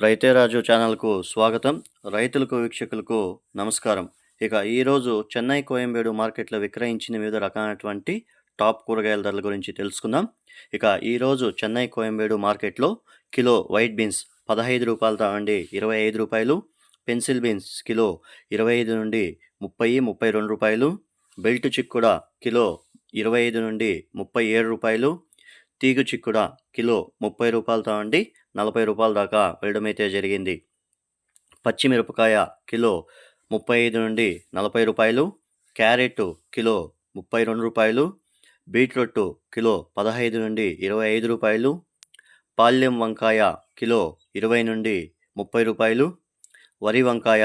రైతే రాజు ఛానల్కు స్వాగతం. రైతులకు వీక్షకులకు నమస్కారం. ఇక ఈరోజు చెన్నై కోయంబేడు మార్కెట్లో విక్రయించిన వివిధ రకాలైనటువంటి టాప్ కూరగాయల ధరల గురించి తెలుసుకుందాం. ఇక ఈరోజు చెన్నై కోయంబేడు మార్కెట్లో కిలో వైట్ బీన్స్ పదహైదు రూపాయలు నుండి ఇరవై ఐదు రూపాయలు పెన్సిల్ బీన్స్ కిలో ఇరవై ఐదు నుండి ముప్పై ముప్పై రెండు రూపాయలు బెల్ట్ చిక్కుడ కిలో ఇరవై ఐదు నుండి ముప్పై ఏడు రూపాయలు తీగు చిక్కుడ కిలో ముప్పై రూపాయలతో అండి నలభై రూపాయల దాకా వేయడమైతే జరిగింది. పచ్చిమిరపకాయ కిలో ముప్పై ఐదు నుండి నలభై రూపాయలు క్యారెట్ కిలో ముప్పై రెండు రూపాయలు బీట్రూట్ కిలో పదహైదు నుండి ఇరవై ఐదు రూపాయలు పాల్యం వంకాయ కిలో ఇరవై నుండి ముప్పై రూపాయలు వరి వంకాయ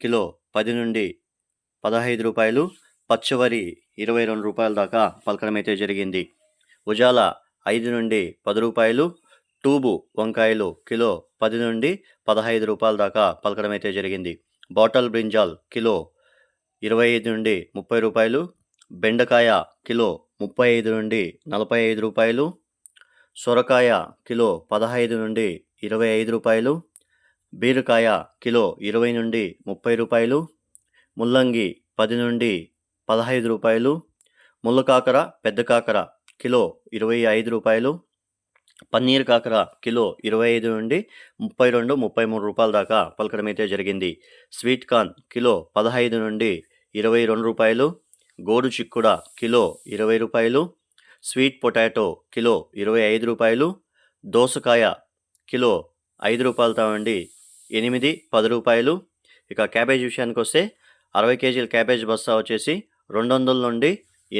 కిలో పది నుండి పదహైదు రూపాయలు పచ్చవరి ఇరవై రెండు రూపాయల దాకా పలకడం అయితే జరిగింది. ఉజాల ఐదు నుండి పది రూపాయలు టూబు వంకాయలు కిలో పది నుండి పదహైదు రూపాయల దాకా పలకడం అయితే జరిగింది. బాటల్ బ్రింజాల్ కిలో ఇరవై ఐదు నుండి ముప్పై రూపాయలు బెండకాయ కిలో ముప్పై ఐదు నుండి నలభై ఐదు రూపాయలు సొరకాయ కిలో పదహైదు నుండి ఇరవై ఐదు రూపాయలు బీరకాయ కిలో ఇరవై నుండి ముప్పై రూపాయలు ముల్లంగి పది నుండి పదహైదు రూపాయలు ముళ్ళకాకర పెద్ద కాకర కిలో ఇరవై ఐదు రూపాయలు పన్నీర్ కాకర కిలో ఇరవై ఐదు నుండి ముప్పై రెండు ముప్పై మూడు రూపాయల దాకా పలకడం అయితే జరిగింది. స్వీట్ కార్న్ కిలో పదహైదు నుండి ఇరవై రెండు రూపాయలు గోరు చిక్కుడ కిలో ఇరవై రూపాయలు స్వీట్ పొటాటో కిలో ఇరవై ఐదు రూపాయలు దోసకాయ కిలో ఐదు రూపాయలతో నుండి ఎనిమిది పది రూపాయలు. ఇక క్యాబేజ్ విషయానికి వస్తే అరవై కేజీల క్యాబేజ్ బస్తా వచ్చేసి రెండు వందల నుండి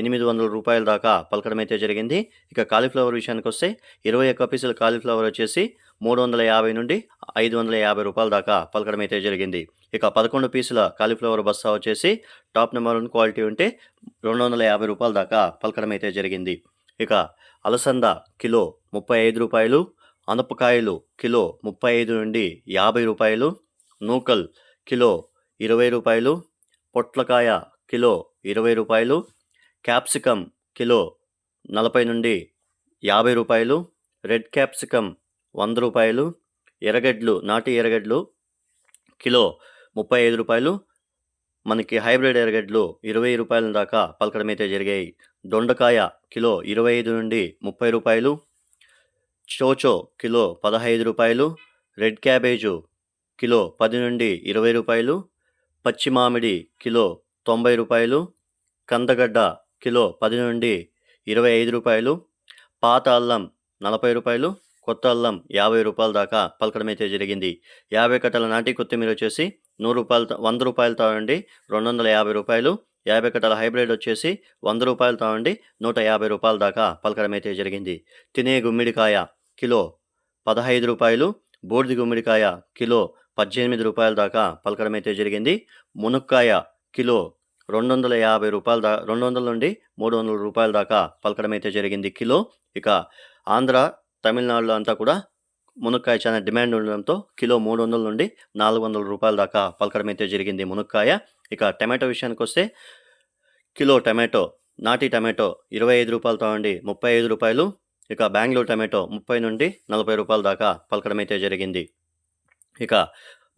ఎనిమిది వందల రూపాయల దాకా పలకడం అయితే జరిగింది. ఇక కాలీఫ్లవర్ విషయానికి వస్తే ఇరవై ఒక్క పీసుల కాలీఫ్లవర్ వచ్చేసి మూడు వందల యాభై నుండి ఐదు వందల యాభై రూపాయల దాకా పలకడం అయితే జరిగింది. ఇక పదకొండు పీసుల కాలీఫ్లవర్ బస్తా వచ్చేసి టాప్ నెంబర్ వన్ క్వాలిటీ ఉంటే రెండు వందల యాభై రూపాయల దాకా పలకడం అయితే జరిగింది. ఇక అలసంద కిలో ముప్పై ఐదు రూపాయలు అనపకాయలు కిలో ముప్పై ఐదు నుండి యాభై రూపాయలు నూకల్ కిలో ఇరవై రూపాయలు పొట్లకాయ కిలో ఇరవై రూపాయలు క్యాప్సికమ్ కిలో నలభై నుండి యాభై రూపాయలు రెడ్ క్యాప్సికమ్ వంద రూపాయలు ఎర్రగడ్డలు నాటి ఎర్రగడ్డలు కిలో ముప్పై ఐదు రూపాయలు మనకి హైబ్రిడ్ ఎర్రగడ్డలు ఇరవై రూపాయల దాకా పలకడం అయితే జరిగాయి. దొండకాయ కిలో ఇరవై ఐదు నుండి ముప్పై రూపాయలు చోచో కిలో పదహైదు రూపాయలు రెడ్ క్యాబేజు కిలో పది నుండి ఇరవై రూపాయలు పచ్చి మామిడి కిలో తొంభై రూపాయలు కందగడ్డ కిలో పది నుండి ఇరవై ఐదు రూపాయలు పాత అల్లం నలభై రూపాయలు కొత్త అల్లం యాభై రూపాయల దాకా పలకడం అయితే జరిగింది. యాభై కట్టల నాటి కొత్తిమీర వచ్చేసి నూరు రూపాయలతో వంద రూపాయలు అండి రెండు వందల యాభై రూపాయలు యాభై కట్టల హైబ్రిడ్ వచ్చేసి వంద రూపాయలు తావండి నూట యాభై రూపాయల దాకా పలకడం అయితే జరిగింది. తినే గుమ్మిడికాయ కిలో పదహైదు రూపాయలు బూడిది గుమ్మిడికాయ కిలో పద్దెనిమిది రూపాయల దాకా పలకడం అయితే జరిగింది. మునక్కాయ కిలో రెండు వందల యాభై రూపాయల దా రెండు వందల నుండి మూడు వందల రూపాయల దాకా పలకడం అయితే జరిగింది. కిలో ఇక ఆంధ్ర తమిళనాడులో అంతా కూడా మునక్కాయ చాలా డిమాండ్ ఉండడంతో కిలో మూడు వందల నుండి నాలుగు వందల రూపాయల దాకా పలకడం అయితే జరిగింది మునక్కాయ. ఇక టమాటో విషయానికి వస్తే కిలో టమాటో నాటి టమాటో ఇరవై ఐదు రూపాయలతో అండి ముప్పై ఐదు రూపాయలు. ఇక బెంగళూరు టమాటో ముప్పై నుండి నలభై రూపాయల దాకా పలకడం అయితే జరిగింది. ఇక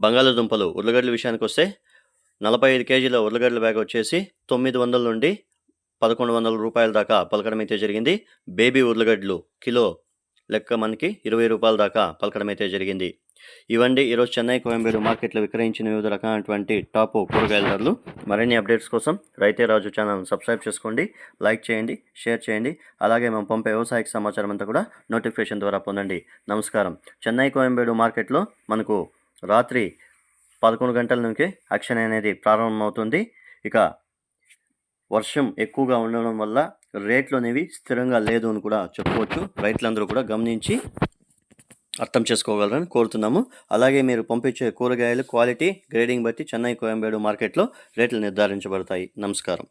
బంగాళాదుంపలు ఉర్లగడ్డల విషయానికి వస్తే నలభై ఐదు కేజీల ఉర్లగడ్డల బ్యాగ్ వచ్చేసి తొమ్మిది వందల నుండి పదకొండు వందల రూపాయల దాకా పలకడం అయితే జరిగింది. బేబీ ఉర్లగడ్డలు కిలో లెక్క మనకి ఇరవై రూపాయల దాకా పలకడం అయితే జరిగింది. ఇవండి ఈరోజు చెన్నై కోయంబేడు మార్కెట్లో విక్రయించిన వివిధ రకాలైనటువంటి టాప్ కూరగాయల ధరలు. మరిన్ని అప్డేట్స్ కోసం రైతే రాజు ఛానల్ సబ్స్క్రైబ్ చేసుకోండి లైక్ చేయండి షేర్ చేయండి. అలాగే మేము పంపే వ్యవసాయక సమాచారం అంతా కూడా నోటిఫికేషన్ ద్వారా పొందండి. నమస్కారం. చెన్నై కోయంబేడు మార్కెట్లో మనకు రాత్రి పదకొండు గంటల నుంచి యాక్షన్ అనేది ప్రారంభమవుతుంది. ఇక వర్షం ఎక్కువగా ఉండడం వల్ల రేట్లు అనేవి స్థిరంగా లేదు అని కూడా చెప్పుకోవచ్చు. రైతులందరూ కూడా గమనించి అర్థం చేసుకోగలరని కోరుతున్నాము. అలాగే మీరు పంపించే కూరగాయలు క్వాలిటీ గ్రేడింగ్ బట్టి చెన్నై కోయంబేడు మార్కెట్లో రేట్లు నిర్ధారించబడతాయి. నమస్కారం.